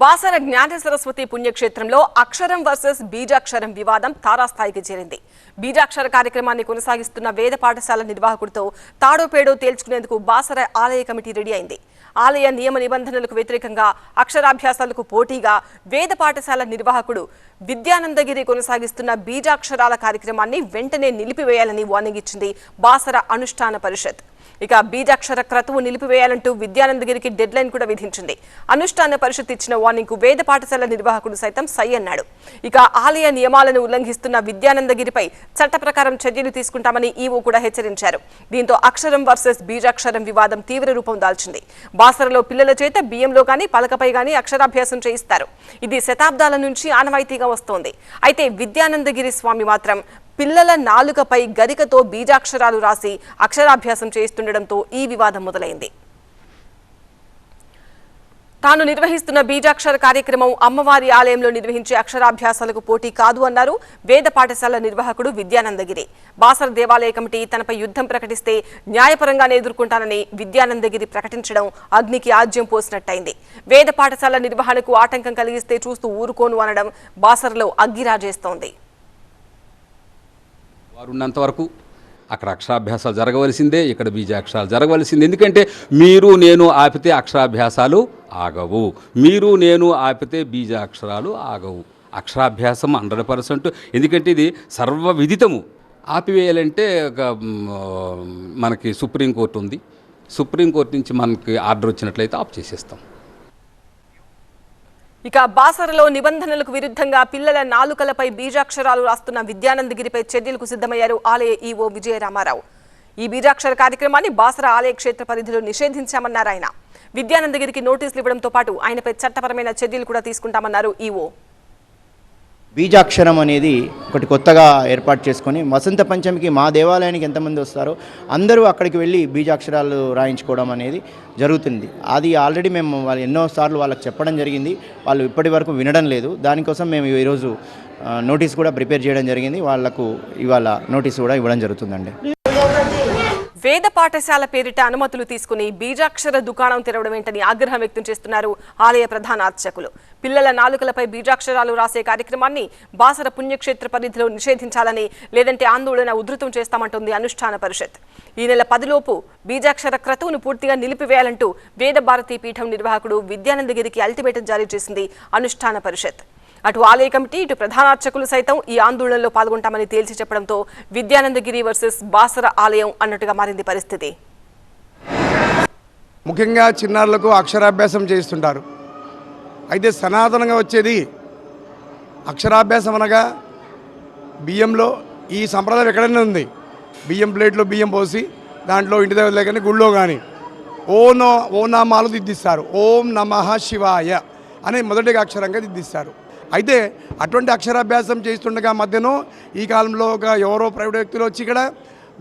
బాసర జ్ఞాన సరస్వతి పుణ్యక్షేత్రంలో అక్షరం వర్సెస్ బీజాక్షరం వివాదం తారాస్థాయికి చేరింది. బీజాక్షర కార్యక్రమాన్ని కొనసాగిస్తున్న వేద పాఠశాల నిర్వాహకుడితో తాడోపేడో తేల్చుకునేందుకు బాసర ఆలయ కమిటీ రెడీ అయింది. ఆలయ నియమ నిబంధనలకు వ్యతిరేకంగా అక్షరాభ్యాసాలకు పోటీగా వేద పాఠశాల నిర్వాహకుడు విద్యానందగిరి కొనసాగిస్తున్న బీజాక్షరాల కార్యక్రమాన్ని వెంటనే నిలిపివేయాలని వార్నింగ్ ఇచ్చింది బాసర అనుష్ఠాన పరిషత్. ఇక బీజాక్షర క్రతువు నిలిపివేయాలంటూ విద్యానందగిరికి డెడ్ లైన్ కూడా విధించింది. అనుష్ఠాన పరిషత్ ఇచ్చిన వార్నింగ్కు వేద పాఠశాల నిర్వాహకుడు సైతం సై అన్నాడు. ఇక ఆలయ నియమాలను ఉల్లంఘిస్తున్న విద్యానందగిరిపై చట్ట ప్రకారం చర్యలు తీసుకుంటామని ఈవో కూడా హెచ్చరించారు. దీంతో అక్షరం వర్సెస్ బీజాక్షరం వివాదం తీవ్ర రూపం దాల్చింది. బాసరలో పిల్లల చేత బియ్యంలో కానీ పలకపై కానీ అక్షరాభ్యాసం చేయిస్తారు. ఇది శతాబ్దాల నుంచి ఆనవాయితీగా వస్తోంది. అయితే విద్యానందగిరి స్వామి మాత్రం పిల్లల నాలుకపై గరికతో బీజాక్షరాలు రాసి అక్షరాభ్యాసం చేస్తుండటంతో ఈ వివాదం మొదలైంది. తాను నిర్వహిస్తున్న బీజాక్షర కార్యక్రమం అమ్మవారి ఆలయంలో నిర్వహించే అక్షరాభ్యాసాలకు పోటీ కాదు అన్నారు వేద పాఠశాల నిర్వాహకుడు విద్యానందగిరి. బాసర దేవాలయ కమిటీ తనపై యుద్ధం ప్రకటిస్తే న్యాయపరంగానే ఎదుర్కొంటానని విద్యానందగిరి ప్రకటించడం అగ్నికి ఆజ్యం పోసినట్టయింది. వేద పాఠశాల నిర్వహణకు ఆటంకం కలిగిస్తే చూస్తూ ఊరుకోను అనడం బాసరలో అగ్గిరాజేస్తోంది. వారు ఉన్నంత వరకు అక్కడ అక్షరాభ్యాసాలు జరగవలసిందే ఇక్కడ బీజాక్షరాలు జరగవలసిందే. ఎందుకంటే మీరు నేను ఆపితే అక్షరాభ్యాసాలు ఆగవు. మీరు నేను ఆపితే బీజాక్షరాలు ఆగవు. అక్షరాభ్యాసం హండ్రెడ్ పర్సెంట్. ఎందుకంటే ఇది సర్వ విదితము. ఆపివేయాలంటే ఒక మనకి సుప్రీంకోర్టు ఉంది. సుప్రీంకోర్టు నుంచి మనకి ఆర్డర్ వచ్చినట్లయితే ఆఫ్ చేసేస్తాం. ఇక బాసరలో నిబంధనలకు విరుద్ధంగా పిల్లల నాలుకలపై బీజాక్షరాలు రాస్తున్న విద్యానందగిరిపై చర్యలకు సిద్ధమయ్యారు ఆలయ ఈవో విజయరామారావు. ఈ బీజాక్షర కార్యక్రమాన్ని బాసర ఆలయ క్షేత్ర పరిధిలో నిషేధించామన్నారు ఆయన. విద్యానందగిరికి నోటీసులు ఇవ్వడంతో పాటు ఆయనపై చట్టపరమైన చర్యలు కూడా తీసుకుంటామన్నారు ఈవో. బీజాక్షరం అనేది ఒకటి కొత్తగా ఏర్పాటు చేసుకొని వసంత పంచమికి మా దేవాలయానికి ఎంతమంది వస్తారో అందరూ అక్కడికి వెళ్ళి బీజాక్షరాలు రాయించుకోవడం అనేది జరుగుతుంది. అది ఆల్రెడీ మేము వాళ్ళు ఎన్నో సార్లు వాళ్ళకి చెప్పడం జరిగింది. వాళ్ళు ఇప్పటి వరకు వినడం లేదు. దానికోసం మేము ఈరోజు నోటీస్ కూడా ప్రిపేర్ చేయడం జరిగింది. వాళ్ళకు ఇవాళ నోటీస్ కూడా ఇవ్వడం జరుగుతుందండి. వేద పాఠశాల పేరిట అనుమతులు తీసుకుని బీజాక్షర దుకాణం తెరవడం ఏంటని ఆగ్రహం వ్యక్తం చేస్తున్నారు ఆలయ ప్రధాన అర్చకులు. పిల్లల నాలుకలపై బీజాక్షరాలు రాసే కార్యక్రమాన్ని బాసర పుణ్యక్షేత్ర పరిధిలో నిషేధించాలని లేదంటే ఆందోళన ఉధృతం చేస్తామంటుంది అనుష్ఠాన పరిషత్. ఈ నెల పదిలోపు బీజాక్షర క్రతువును పూర్తిగా నిలిపివేయాలంటూ వేద భారతీ పీఠం నిర్వాహకుడు విద్యానందగిరికి అల్టిమేటం జారీ చేసింది అనుష్ఠాన పరిషత్. అటు ఆలయ కమిటీ ఇటు ప్రధాన అర్చకులు సైతం ఈ ఆందోళనలో పాల్గొంటామని తేల్చి చెప్పడంతో విద్యానందగిరి వర్సెస్ బాసర ఆలయం అన్నట్టుగా మారింది పరిస్థితి. ముఖ్యంగా చిన్నారులకు అక్షరాభ్యాసం చేస్తుంటారు అయితే సనాతనంగా వచ్చేది అక్షరాభ్యాసం అనగా బియ్యంలో ఈ సంప్రదాయం ఎక్కడైనా ఉంది. బియ్యం ప్లేట్లో బియ్యం పోసి దాంట్లో ఇంటి దగ్గర లేకని గుళ్ళో కానీ ఓ నో ఓ నామాలు దిద్దిస్తారు. ఓం నమ శివాయ అనే మొదటిగా అక్షరంగా దిద్దిస్తారు. అయితే అటువంటి అక్షరాభ్యాసం చేస్తుండగా మధ్యనో ఈ కాలంలో ఒక ఎవరో ప్రైవేట్ వ్యక్తులు వచ్చి ఇక్కడ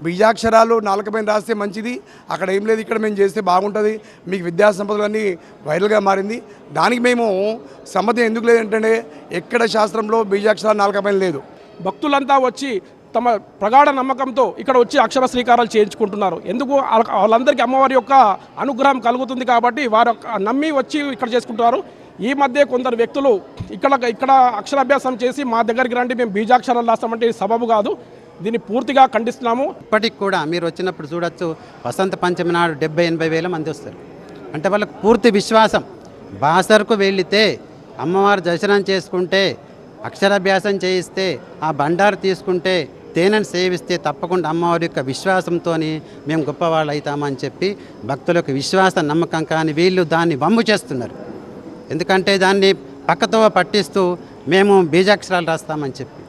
బీజాక్షరాలు నాలుకపైన రాస్తే మంచిది అక్కడ ఏం లేదు ఇక్కడ మేము చేస్తే బాగుంటుంది మీకు విద్యా సంపదలన్నీ వైరల్గా మారింది. దానికి మేము సమ్మతి ఎందుకు లేదంటే ఎక్కడ శాస్త్రంలో బీజాక్షరాలు నాలుకపైన లేదు. భక్తులంతా వచ్చి తమ ప్రగాఢ నమ్మకంతో ఇక్కడ వచ్చి అక్షర శ్రీకారాలు చేయించుకుంటున్నారు. ఎందుకు? వాళ్ళ- వాళ్ళందరికీ అమ్మవారి యొక్క అనుగ్రహం కలుగుతుంది కాబట్టి వారు యొక్క నమ్మి వచ్చి ఇక్కడ చేసుకుంటున్నారు. ఈ మధ్య కొందరు వ్యక్తులు ఇక్కడ ఇక్కడ అక్షరాభ్యాసం చేసి మా దగ్గరికి రండి మేము బీజాక్షరాలు రాస్తామంటే సబబు కాదు. దీన్ని పూర్తిగా ఖండిస్తున్నాము. ఇప్పటికి కూడా మీరు వచ్చినప్పుడు చూడొచ్చు వసంత పంచమి నాడు డెబ్బై ఎనభై వేల మంది వస్తారు. అంటే వాళ్ళకు పూర్తి విశ్వాసం. బాసర్కు వెళితే అమ్మవారు దర్శనం చేసుకుంటే అక్షరాభ్యాసం చేయిస్తే ఆ బండారు తీసుకుంటే తేనెను సేవిస్తే తప్పకుండా అమ్మవారి యొక్క విశ్వాసంతో మేము గొప్పవాళ్ళు అవుతామని చెప్పి భక్తులకు విశ్వాస నమ్మకం కానీ వీళ్ళు దాన్ని వమ్ము చేస్తున్నారు. ఎందుకంటే దాన్ని పక్కతో పట్టిస్తూ మేము బీజాక్షరాలు రాస్తామని చెప్పి